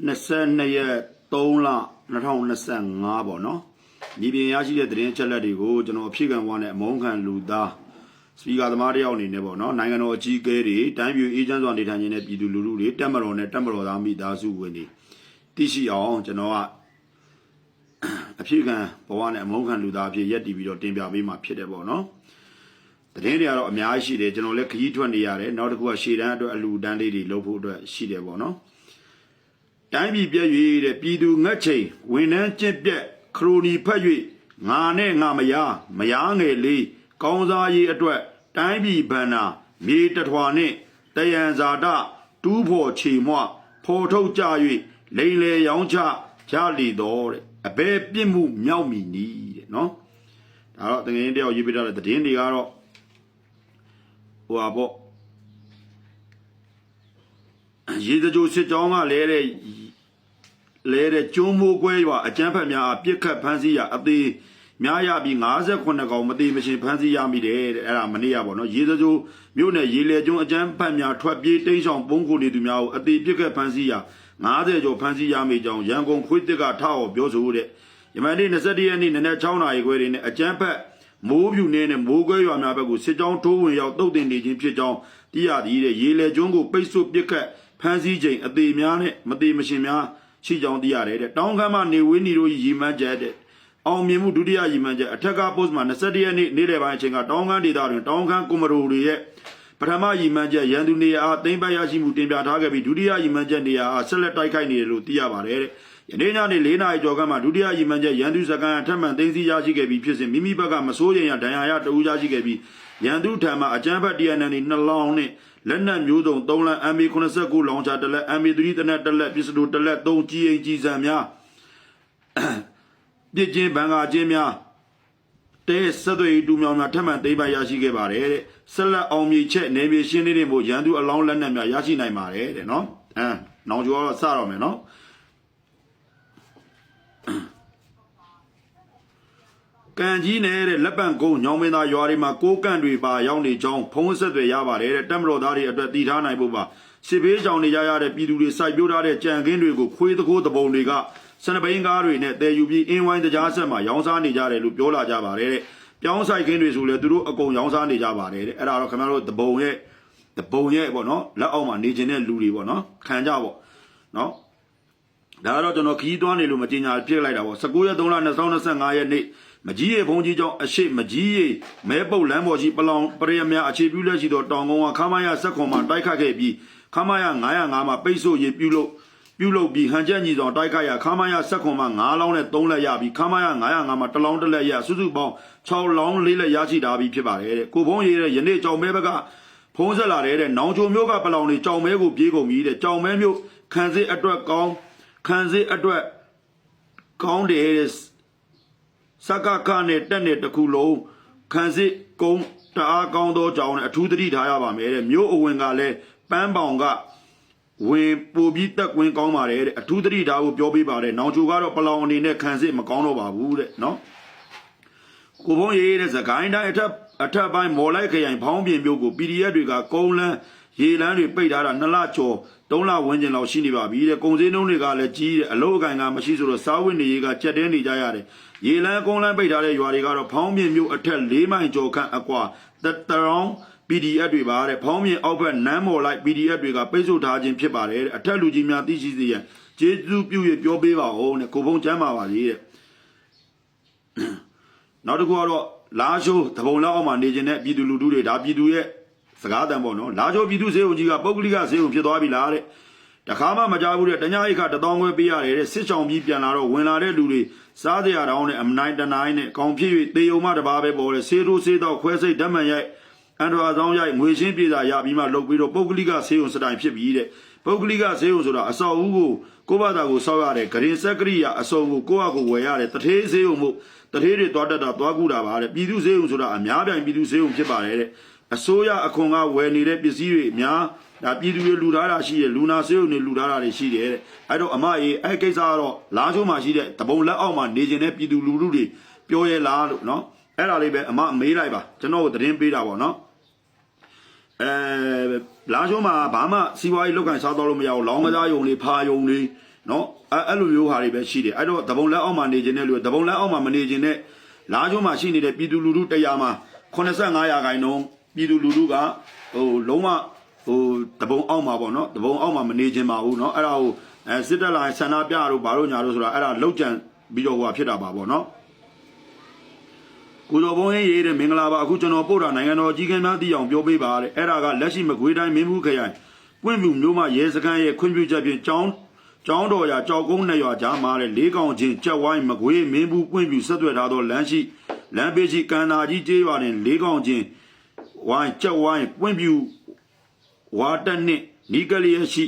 22ရက်3လ2025ပေါ့နော်ညီပြင်ရရှိတဲ့သတင်းချက်လက်တွေကိုကျွန်တော်အဖြစ်ခံဘွားနဲ့အမုန်းခံလူသားစပီကာသမားတယောက်အနေနဲ့ပေါ့နော်နိုင်ငံတော်အကြီးအကဲတွေတိုင်းပြည်အေဂျင့်စွာနေထိုင်ခြင်းနဲ့ပြည်သူလူထုတွေတက်မတော်နဲ့တက်မတော်သားမိသားစုဝင်တွေသိရှိအောင်ကျွန်တော်ကအဖြစ်ခံဘဝနဲ့အမုန်းခံလူသားအဖြစ်ရက်တည်ပြီးတော့တင်ပြပေးမှာဖြစ်တယ်ပေါ့နော်တည်င်းတွေကတော့အများကြီးရှိတယ်ကျွန်တော်လည်းခကြီးထွက်နေရတယ်နောက်တစ်ခုကရှေ့တန်းအတွက်အလူတန်းလေးတွေလုပ်ဖို့အတွက်ရှိတယ်ပေါ့နော် တိုင်းပြည်ပြည့်၍တဲ့ပြည်သူငတ်ချိန်ဝန်ထမ်းကျင့်ပြက်ခရိုနီဖက်၍ငါနဲ့ငါမယားမယားငယ်လေးကောင်းစားရေးအတွက် တိုင်းပြည်ဗန္နာမြေတထွာနှင့်တယံဇာတတူးဖို့ချေမွဖော်ထုတ်ကြ၍လိန်လေရောင်းချကြလီတော်တဲ့အဘယ်ပြစ်မှုမြောက်မီနီးတဲ့နော်ဒါတော့တကယ်တယောက်ရေးပြထားတဲ့သတင်းတွေကတော့ဟိုပါပေါ့ ရေတကြိုစစ်ကြောင်းကလဲတဲ့လဲတဲ့ကျုံးမိုးကွဲရွာအကျန်းဖက်များအပြစ်ခတ်ဖမ်းဆီးရအသေးများရပြီး58ကောင်မသေးမရှင်ဖမ်းဆီးရမိတယ်တဲ့အဲ့ဒါမနေ့ကပေါ့နော်ရေတကြိုမြို့နယ်ရေလေကျုံအကျန်းဖက်များထွက်ပြေးတိမ်းဆောင်ပုံကိုနေသူများကိုအသေးပြစ်ခတ်ဖမ်းဆီးရ90ကျော်ဖမ်းဆီးရမိကြောင်းရန်ကုန်ခွေးတစ်ကထောက်ပြောဆိုတဲ့ယမန်နေ့21ရက်နေ့နနက်6နာရီခွဲတွင်အကျန်းဖက်မိုးပြူနေနဲ့မိုးကွဲရွာများဘက်ကိုစစ်ကြောင်းထိုးဝင်ရောက်တုတ်တင်နေခြင်းဖြစ်ကြောင်းသိရသည်တဲ့ရေလေကျွန်းကိုပိတ်ဆို့ပစ်ခတ် ဖမ်းဆီးခြင်းအသေးများနဲ့မသေးမရှင်များရှိကြောင်းသိရတယ်တဲ့တောင်းခမ်းမနေဝင်းနီတို့ရီမန်းချက်တဲ့အောင်မြင်မှုဒုတိယရီမန်းချက်အထက်က post မှာ21ရက်နေ့နေ့လယ်ပိုင်းအချိန်ကတောင်းခမ်းဒေသတွင်တောင်းခမ်းကွန်မရိုတွေရဲ့ပထမရီမန်းချက်ရန်သူနေရာအားသိမ့်ပိုက်ရရှိမှုတင်ပြထားခဲ့ပြီးဒုတိယရီမန်းချက်နေရာအားဆက်လက်တိုက်ခိုက်နေတယ်လို့သိရပါတယ်တဲ့ ယနေ့ညနေ၄နာရီကျော်ကမှဒုတိယရီမန်းချက်ရန်သူစကန်အထက်မှန်သိမ်းဆည်းရရှိခဲ့ပြီးဖြစ်စဉ်မိမိဘက်ကမစိုးရိမ်ရဒဏ်ရာရတဦးရရှိခဲ့ပြီးရန်သူထံမှအကြမ်းဖက် TNN နှလောင်းနဲ့လက်နက်မျိုးစုံ3လမ်း MA89 လောင်ချတစ်လက် MA3 တနက်တစ်လက်ပစ္စတိုတစ်လက်3ကြီးအိမ်ကြီးစံများပြစ်ချင်းဘန်ကာချင်းများတဲဆက်သွေးတူမြောင်များထပ်မံသိမ်းပိုက်ရရှိခဲ့ပါတယ်တဲ့ဆက်လက်အောင်မြေချက်နေမြေရှင်းနေနေမို့ရန်သူအလောင်းလက်နက်များရရှိနိုင်ပါတယ်တဲ့နော်အဲနောင်ကျော်ကတော့စတော့မယ်နော် ကံကြီးနဲ့တဲ့လက်ပံကုန်းညောင်မင်းသားရွာတွေမှာကိုးကန့်တွေပါရောက်နေကြောင်းဖုံးဆက်တွေရပါတယ်တဲ့တက်မတော်သားတွေအတွက်တည်ထားနိုင်ဖို့ပါစစ်ဘေးကြောင်နေကြရတဲ့ပြည်သူတွေစိုက်ပျိုးထားတဲ့ကြံခင်းတွေကိုခွေးတကိုးတပုံတွေကစနဘိန်းကားတွေနဲ့တည်ယူပြီးအင်းဝိုင်းတကြားဆက်မှာရောင်းစားနေကြတယ်လို့ပြောလာကြပါတယ်တဲ့ပြောင်းဆိုင်ခင်းတွေဆိုလဲသူတို့အကုန်ရောင်းစားနေကြပါတယ်တဲ့အဲ့ဒါတော့ခင်ဗျားတို့တပုံရဲ့တပုံရဲ့ပေါ့နော်လက်အောက်မှာနေကျင်တဲ့လူတွေပေါ့နော်ခံကြပေါ့နော် ဒါကတော့ကျွန်တော်ခီးသွွားနေလို့မတင်ညာပြစ်လိုက်တာပေါ့19ရက်3လ2025ရက်နေ့မကြီးရေဘုံကြီးကျောင်းအရှိမကြီးရေမဲပုတ်လမ်းပေါ်ရှိပလောင်ပရိယများအခြေပြုလက်ရှိသောတောင်ကုန်းကခမရဆက်ခွန်မှာတိုက်ခတ်ခဲ့ပြီးခမရ905မှာပိတ်ဆို့ရေးပြုလို့ပြုလုပ်ပြီးဟန်ချက်ညီဆောင်တိုက်ခတ်ရခမရဆက်ခွန်မှာ9လောင်းနဲ့3လက်ရပြီးခမရ905မှာ1လောင်း1လက်ရစုစုပေါင်း6လောင်း4လက်ရရှိတာပြီးဖြစ်ပါတယ်တဲ့ကိုဘုံရေးတဲ့ယနေ့ကြောင်မဲဘက်ကဖုံးဆက်လာတဲ့တဲ့နောင်ချိုမျိုးကပလောင်တွေကြောင်မဲကိုပြေးကုန်ပြီတဲ့ကြောင်မဲမျိုးခံစစ်အတွက်ကောင်း ခံစစ်အတွက်ကောင်းတယ်စကကနဲ့တက်နဲ့တစ်ခုလုံးခံစစ်ကုန်းတအားကောင်းသောကြောင်းနဲ့အထူးသတိထားရပါမယ်တဲ့မြို့အဝင်ကလည်းပန်းပေါင်ကဝင်ပို့ပြီးတက်ကွင်းကောင်းပါတယ်တဲ့အထူးသတိထားဖို့ပြောပေးပါတယ်နောင်ချိုကတော့ပလောင်အနေနဲ့ခံစစ်မကောင်းတော့ပါဘူးတဲ့နော်ကိုဘုံရေးတဲ့သခိုင်းတိုင်းအထက်အထက်ပိုင်းမော်လိုက်ခရိုင်ဖောင်းပြင်မြို့ကို PDF တွေကကုန်းလန်း ရေလန်းတွေပိတ်ထားတာနှစ်လကျော်သုံးလဝန်းကျင်လောက်ရှိနေပါပြီတဲ့ကုံစင်းနှုံးတွေကလည်းကြီးတယ်အလုတ်အကင်ကမရှိဆိုတော့စားဝတ်နေရေးကကြက်တဲနေကြရတယ်ရေလန်းကုန်းလန်းပိတ်ထားတဲ့ရွာတွေကတော့ဖောင်းပြင်မြို့အထက်၄မိုင်ကျော်ခန့်အကွာတတရောင်း PDF တွေပါတဲ့ဖောင်းပြင်အောက်ဘက်နမ်းမော်လိုက် PDF တွေကပိတ်ဆို့ထားခြင်းဖြစ်ပါတယ်တဲ့အထက်လူကြီးများသိရှိစေရန်ကျေးဇူးပြု၍ပြောပေးပါဦးတဲ့ကိုဖုံချမ်းပါပါလေတဲ့နောက်တစ်ခုကတော့လာရှိုးတပုံလောက်အောင်မှာနေကျင်တဲ့ပြည်သူလူထုတွေဒါပြည်သူရဲ့ စကားတန်ပေါ့နော်လာရှိုးပြည်သူစေုံကြီးကပုဂ္ဂလိကစေုံဖြစ်သွားပြီလားတဲ့တခါမှမကြားဘူးတဲ့တ냐အိတ်ခတထောင်ခွဲပေးရတယ်တဲ့စစ်ချောင်ပြီးပြန်လာတော့ဝင်လာတဲ့လူတွေစားစရာတောင်းနဲ့အမနိုင်တနိုင်နဲ့ကောင်းဖြစ်၍တေယုံမတပါပဲပေါ်တဲ့ဆေးထိုးဆေးတော့ခွဲစိတ်ဓာတ်မှန်ရိုက်အန်ဒရာဆောင်ရိုက်ငွေရှင်းပြေစာရပြီးမှလုပ်ပြီးတော့ပုဂ္ဂလိကစေုံစတိုင်ဖြစ်ပြီးတဲ့ပုဂ္ဂလိကစေုံဆိုတာအစောက်ဦးကိုကိုယ့်ဘာသာကိုစောက်ရတယ်ဂရင်ဆက်ကရိယာအစုံကိုကိုယ့်အကိုဝယ်ရတယ်တထေးစေုံမှုတထေးတွေသွားတတ်တာသွားကူတာပါတဲ့ပြည်သူစေုံဆိုတာအများပြိုင်ပြည်သူစေုံဖြစ်ပါတယ်တဲ့ အစိုးရအခွန်ကဝယ်နေတဲ့ပစ္စည်းတွေအများဒါပြည်သူတွေလူထားတာရှိတယ်လူနာစေုံတွေလူထားတာတွေရှိတယ်တဲ့အဲ့တော့အမအေးအဲ့ကိစ္စကတော့လာချိုးမှာရှိတဲ့တပုံလက်အောက်မှာနေကျင်တဲ့ပြည်သူလူထုတွေပြောရဲလားလို့နော်အဲ့ဒါလေးပဲအမမေးလိုက်ပါကျွန်တော်ကိုသတင်းပေးတာပေါ့နော်အဲလာချိုးမှာဘာမှစီးပွားရေးလုပ်ကန်စားတော့လို့မရဘူးလောင်းကစားယုံတွေဖာယုံတွေနော်အဲ့အဲ့လိုမျိုးဟာတွေပဲရှိတယ်အဲ့တော့တပုံလက်အောက်မှာနေခြင်းတဲ့လူတပုံလက်အောက်မှာမနေခြင်းတဲ့လားကျုံးမှာရှိနေတဲ့ပြည်သူလူထုတရားမှာ85ရာခိုင်နှုန်း ပြည်သူလူထုကဟိုလုံးဝဟိုတပုံအောက်မှာပေါ့နော်တပုံအောက်မှာမနေခြင်းပါဘူးနော်အဲ့ဒါဟိုအဲစစ်တပ်လာဆန္ဒပြတို့ဘာလို့ညာတို့ဆိုတာအဲ့ဒါလောက်ကြံပြီးတော့ဟိုဖြစ်တာပါပေါ့နော်ကိုတော်ဘုံရေးရေးတဲ့မင်္ဂလာပါအခုကျွန်တော်ပို့တာနိုင်ငံတော်ကြီးကင်းများတည်အောင်ပြောပေးပါတဲ့အဲ့ဒါကလက်ရှိမကွေးတိုင်းမင်းဘူးခရိုင်ပွင့်ပြူမျိုးမှရဲစခန်းရဲ့ခွင့်ပြုချက်ဖြင့်ကျောင်းကျောင်းတော်ရာကြောက်ကုန်းနှစ်ရွာကြားမှာတဲ့လေးကောင်ချင်းကြက်ဝိုင်းမကွေးမင်းဘူးပွင့်ပြူဆက်သွယ်ထားသောလမ်းရှိလမ်းပေးရှိကန်နာကြီးကျေးရွာတွင်လေးကောင်ချင်း ဝိုင်းကြက်ဝိုင်းပွင့်ပြူဝါတက်နှင့်နီးကလေးရရှိ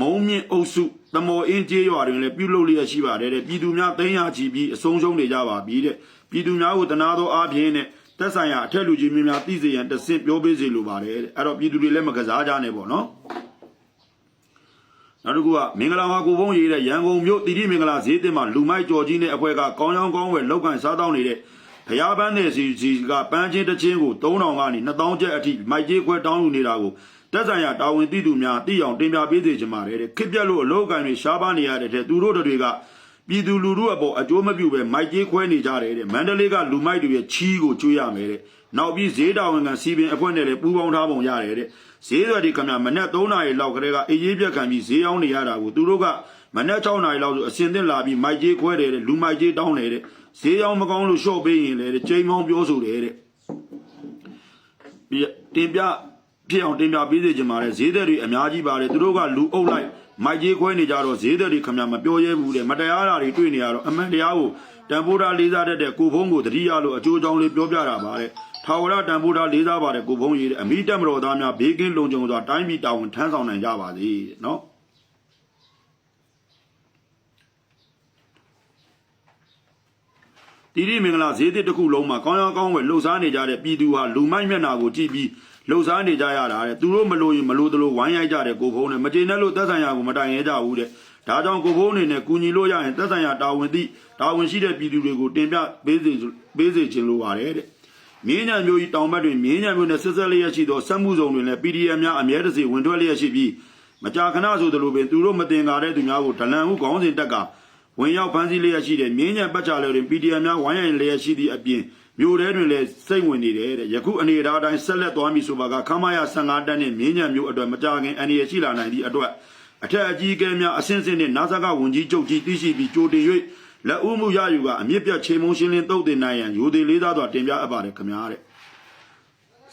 မုံမြင့်အုပ်စုတမော်အင်းကျေးရွာတွင်လည်းပြုလုပ်လျက်ရှိပါတယ်တဲ့ပြည်သူများသိမ်းရချီပြီးအဆုံးရှုံးနေကြပါပြီတဲ့ပြည်သူများကိုတနာသောအားဖြင့်နဲ့သက်ဆိုင်ရာအထက်လူကြီးများများသိစေရန်တဆင့်ပြောပေးစေလိုပါတယ်တဲ့အဲ့တော့ပြည်သူတွေလည်းမကစားကြနဲ့ပေါ့နော်နောက်တစ်ခုကမင်္ဂလာဟာကိုဖုံးရေးတဲ့ရန်ကုန်မြို့တိတိမင်္ဂလာဈေးတင်မှာလူမိုက်ကြော်ကြီးနဲ့အဖွဲ့ကကောင်းရောင်းကောင်းဝယ်လောက်ကန်စားတောင်းနေတဲ့ ဖျားပန်းနယ်စီစီကပန်းချင်းတစ်ချင်းကို3000ကနေ2000ကျပ်အထိမိုက်ကြီးခွဲတောင်းယူနေတာကိုတက်ဆိုင်ရာတာဝန်သိသူများသိအောင်တင်ပြပေးစေချင်ပါတယ်တဲ့ခစ်ပြက်လို့အလောက်ကန်တွေရှားပါနေရတဲ့တဲ့သူတို့တွေကပြည်သူလူထုအပေါ်အကျိုးမပြုပဲမိုက်ကြီးခွဲနေကြတယ်တဲ့မန္တလေးကလူမိုက်တွေရဲ့ချီးကိုကျွေးရမယ်တဲ့နောက်ပြီးဈေးတာဝန်ခံစီပင်အဖွဲ့နဲ့လည်းပူးပေါင်းထားပုံရတယ်တဲ့ဈေးရွက်ဒီခမမနက်3နာရီလောက်ကလေးကအေးရေးပြက်ခံပြီးဈေးအောင်နေရတာကိုသူတို့ကမနက်6နာရီလောက်ဆိုအစင်သင့်လာပြီးမိုက်ကြီးခွဲတယ်တဲ့လူမိုက်ကြီးတောင်းတယ်တဲ့ ဈေးအောင်မကောင်းလို့ရှော့ပေးရင်လည်းတဲ့ချိန်မောင်းပြောဆိုတယ်တဲ့ပြီးတင်ပြဖြစ်အောင်တင်ပြပေးစေချင်ပါတယ်ဈေးသက်တွေအများကြီးပါတယ်သူတို့ကလူအုပ်လိုက်မိုက်ကြီးခွဲနေကြတော့ဈေးသက်တွေခမမပြောရဲဘူးတဲ့မတရားတာတွေတွေ့နေရတော့အမှန်တရားကိုတန်ဖိုးထားလေးစားတတ်တဲ့ကိုဖုံးကိုတတိယလို့အကျိုးကြောင်းလေးပြောပြတာပါတဲ့ထာဝရတန်ဖိုးထားလေးစားပါတယ်ကိုဖုံးရေးတဲ့အမိတက်မတော်သားများဘေးကင်းလုံခြုံစွာတိုင်းပြည်တာဝန်ထမ်းဆောင်နိုင်ကြပါစေတဲ့နော် တီရီမင်္ဂလာဈေးတစ်တစ်ခုလုံးမှာကောင်းရောင်းကောင်းဝယ်လှုပ်ရှားနေကြတဲ့ပြည်သူဟာလူမိုက်မျက်နာကိုကြည့်ပြီးလှုပ်ရှားနေကြရတာတဲ့သူတို့မလို့ရင်မလို့တလို့ဝိုင်းရိုက်ကြတဲ့ကိုဖုံးနဲ့မကျေနပ်လို့သက်ဆိုင်ရာကိုမတိုင်ရဲကြဘူးတဲ့ဒါကြောင့်ကိုဖုံးအနေနဲ့ကူညီလို့ရရင်သက်ဆိုင်ရာတာဝန်သိတာဝန်ရှိတဲ့ပြည်သူတွေကိုတင်ပြပေးစေပေးစေချင်လိုပါတယ်တဲ့မြင်းညံမျိုးကြီးတောင်ဘက်တွင်မြင်းညံမျိုးနဲ့ဆက်ဆက်လျက်ရှိသောစက်မှုစုံတွင်လည်း PDF များအမြဲတစေဝင်ထွက်လျက်ရှိပြီးမကြာခဏဆိုသလိုပင်သူတို့မတင်ကားတဲ့သူများကိုဒလန်ဟုခေါင်းစဉ်တက်က ဝင်ရောက်ဖမ်းဆီးလျက်ရှိတဲ့မြင်းညံပတ်ချလေတွင် PDF များဝိုင်းရိုင်လျက်ရှိသည့်အပြင်မြို့ထဲတွင်လည်းစိတ်ဝင်နေတယ်တဲ့ယခုအနေအထားတိုင်းဆက်လက်သွားမည်ဆိုပါကခမရ15တက်နှင့်မြင်းညံမျိုးအတွက်မကြာခင်အန္တရာယ်ရှိလာနိုင်သည့်အတွက်အထက်အကြီးအကဲများအဆင့်ဆင့်နှင့်နာဇကဝန်ကြီးချုပ်ကြီးသိရှိပြီးကြိုတင်၍လက်ဦးမှုရယူကအမြင့်ပြတ်ချိန်မုံရှင်းလင်းတုတ်တင်နိုင်ရန်ယူသည်လေးသားစွာတင်ပြအပ်ပါတယ်ခင်ဗျာတဲ့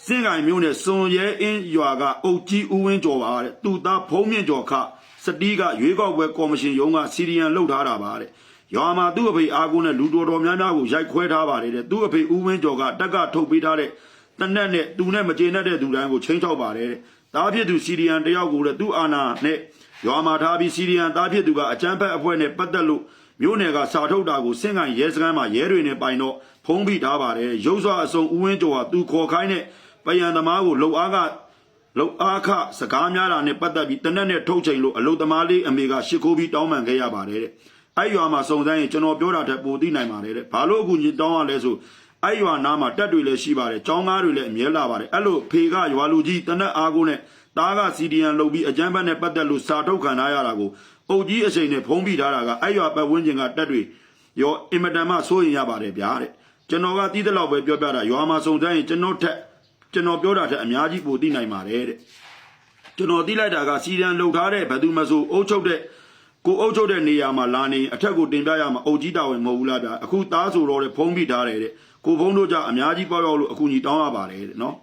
စင်ကိုင်မျိုးနဲ့စွန်ရဲအင်းရွာကအုတ်ကြီးဦးဝင်းကျော်ပါတဲ့သူသားဖုံးမြင့်ကျော်ခ စတီးကရွေးကောက်ပွဲကော်မရှင်ရုံးကစီရီယန်လှုပ်ထားတာပါတဲ့ရွာမှာသူ့အဖေအာကိုနဲ့လူတော်တော်များများကိုရိုက်ခွဲထားပါတယ်တဲ့သူ့အဖေဦးဝင်းကျော်ကတက်ကထုတ်ပေးထားတဲ့တနက်နဲ့သူနဲ့မကျေနပ်တဲ့သူတိုင်းကိုချင်းချောက်ပါတယ်တဲ့တားဖြစ်သူစီရီယန်တယောက်ကိုလည်းသူ့အာနာနဲ့ရွာမှာထားပြီးစီရီယန်တားဖြစ်သူကအကြမ်းဖက်အဖွဲ့နဲ့ပတ်သက်လို့မြို့နယ်ကစာထုတ်တာကိုစင်ကန်ရဲစခန်းမှာရဲတွေနဲ့ပိုင်တော့ဖုံးပြီးထားပါတယ်ရုပ်စွာအစုံဦးဝင်းကျော်ဟာသူခေါ်ခိုင်းတဲ့ပယံသမားကိုလုံအားက လုံအားခစကားများတာနဲ့ပတ်သက်ပြီးတနက်နဲ့ထုတ်ချိန်လို့အလုသမားလေးအမေကရှ िख ိုးပြီးတောင်းပန်ခဲ့ရပါတယ်တဲ့။အဲ့ရွာမှာစုံစမ်းရင်ကျွန်တော်ပြောတာထက်ပိုသိနိုင်ပါတယ်တဲ့။ဘာလို့အခုညတောင်းရလဲဆိုအဲ့ရွာနားမှာတက်တွေလည်းရှိပါတယ်။ចောင်းကားတွေလည်းအမြဲလာပါတယ်။အဲ့လိုဖေကရွာလူကြီးတနက်အားကိုနဲ့တားကစီဒီယန်လုံပြီးအကြမ်းဖက်နဲ့ပတ်သက်လို့စာထုတ်ခံထားရတာကိုအုပ်ကြီးအစိမ်နဲ့ဖုံးပြီးထားတာကအဲ့ရွာပတ်ဝန်းကျင်ကတက်တွေရောအင်မတန်မှစိုးရင်ရပါတယ်ဗျာတဲ့။ကျွန်တော်ကတီးတဲ့လောက်ပဲပြောပြတာရွာမှာစုံစမ်းရင်ကျွန်တော်ထက် ကျွန်တော်ပြောတာထက်အများကြီးပိုသိနိုင်ပါတယ်တဲ့ကျွန်တော်သိလိုက်တာကစီရန်လှုပ်ထားတဲ့ဘယ်သူမဆိုအုပ်ချုပ်တဲ့ကိုအုပ်ချုပ်တဲ့နေရာမှာလာနေအထက်ကိုတင်ပြရမှာအုပ်ကြီးတာဝန်မဟုတ်ဘူးလားဗျာအခုသားဆိုတော့တဲ့ဖုံးပြီးထားတယ်တဲ့ကိုဖုံးတို့ကြအများကြီးပေါ့ရောက်လို့အခုညီတောင်းရပါတယ်တဲ့နော်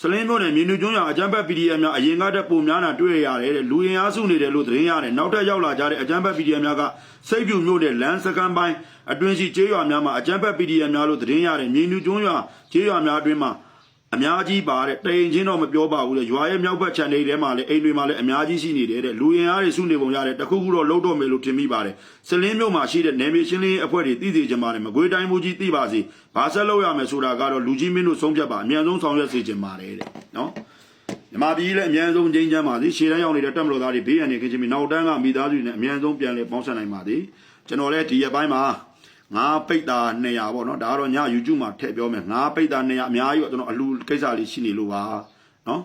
စလင်းမျိုးနဲ့မြေနုကျွန်းရအကြမ်းဖက် PDF များအရင်ကတည်းကပုံများတာတွေ့ရတယ်တဲ့လူရင်အားစုနေတယ်လို့သတင်းရတယ်နောက်ထပ်ရောက်လာကြတဲ့အကြမ်းဖက် PDF များကစိတ်ပြူမျိုးနဲ့လမ်းစကန်ပိုင်းအတွင်းရှိကျေးရွာများမှာအကြမ်းဖက် PDF များလို့သတင်းရတယ်မြေနုကျွန်းရကျေးရွာများအတွင်းမှာ အများကြီးပါတဲ့တိန်ချင်းတော့မပြောပါဘူးလေရွာရဲ့မြောက်ဘက်ခြမ်းတွေထဲမှာလည်းအိမ်တွေမှာလည်းအများကြီးရှိနေတယ်တဲ့လူရင်အားတွေစုနေပုံရတယ်တခုခုတော့လုံးတော့မယ်လို့ထင်မိပါတယ်စလင်းမြို့မှာရှိတဲ့နယ်မြေရှင်းလင်းရေးအဖွဲ့တွေတည်တည်ကြပါနဲ့မကွေးတိုင်းမူကြီးသိပါစေဘာဆက်လုပ်ရမယ်ဆိုတာကတော့လူကြီးမင်းတို့ဆုံးဖြတ်ပါအမြန်ဆုံးဆောင်ရွက်စေချင်ပါတယ်တဲ့နော်မြမပြည်လည်းအမြန်ဆုံးချင်းချမ်းပါသည်ရှေ့တန်းရောက်နေတဲ့တက်မလို့သားတွေဘေးရန်နေခင်ချင်းပြီးနောက်တန်းကမိသားစုတွေနဲ့အမြန်ဆုံးပြန်လည်ပေါင်းဆက်နိုင်ပါသည်ကျွန်တော်လည်းဒီရက်ပိုင်းမှာ ငါပိတ်တာ200ပေါ့နော်ဒါကတော့ည YouTube မှာထည့်ပြောမယ်ငါပိတ်တာ200အများကြီးတော့ကျွန်တော်အလူကိစ္စလေးရှိနေလို့ပါနော်